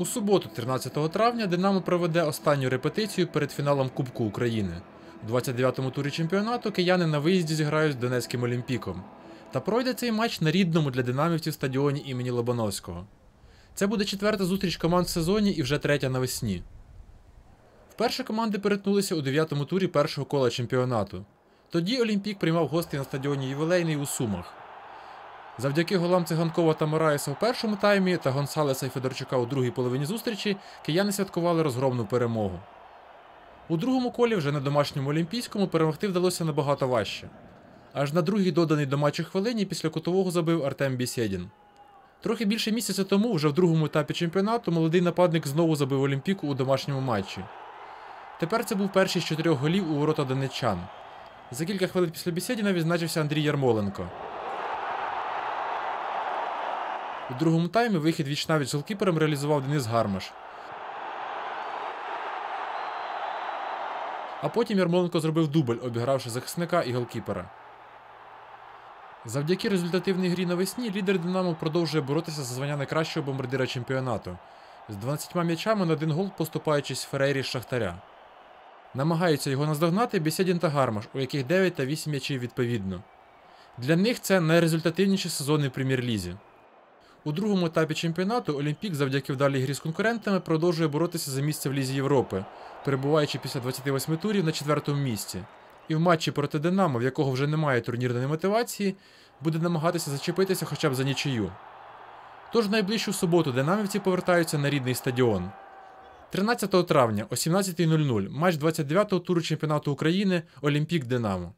У суботу, 13 травня, Динамо проведе останню репетицію перед фіналом Кубку України. У 29-му турі чемпіонату кияни на виїзді зіграють з Донецьким Олімпіком. Та пройде цей матч на рідному для динамівців стадіоні імені Лобановського. Це буде четверта зустріч команд в сезоні і вже третя навесні. Вперше команди перетнулися у 9-му турі першого кола чемпіонату. Тоді Олімпік приймав гостей на стадіоні Ювілейний у Сумах. Завдяки голам Циганкова та Мораєса у першому таймі та Гонсалеса і Федорчука у другій половині зустрічі кияни святкували розгромну перемогу. У другому колі, вже на домашньому олімпійському, перемогти вдалося набагато важче. Аж на другій доданій до матчу хвилині після кутового забив Артем Бісєдін. Трохи більше місяця тому, вже в другому етапі чемпіонату, молодий нападник знову забив Олімпіку у домашньому матчі. Тепер це був перший з чотирьох голів у ворота донеччан. За кілька хвилин після Бісєдіна відзначився Андрій Ярмоленко. У другому таймі вихід вічнавіч з голкіпером реалізував Денис Гармаш. А потім Ярмоленко зробив дубль, обігравши захисника і голкіпера. Завдяки результативній грі навесні лідер Динамо продовжує боротися за звання найкращого бомбардира чемпіонату з 12 м'ячами на один гол поступаючись Ферейрі з Шахтаря. Намагаються його наздогнати Бісєдін та Гармаш, у яких 9 та 8 м'ячів відповідно. Для них це найрезультативніші сезони в прем'єр-лізі. У другому етапі чемпіонату Олімпік завдяки вдалій грі з конкурентами продовжує боротися за місце в Лізі Європи, перебуваючи після 28 турів на четвертому місці. І в матчі проти Динамо, в якого вже немає турнірної мотивації, буде намагатися зачепитися хоча б за нічию. Тож в найближчу суботу динамівці повертаються на рідний стадіон. 13 травня о 17.00 матч 29-го туру чемпіонату України Олімпік Динамо.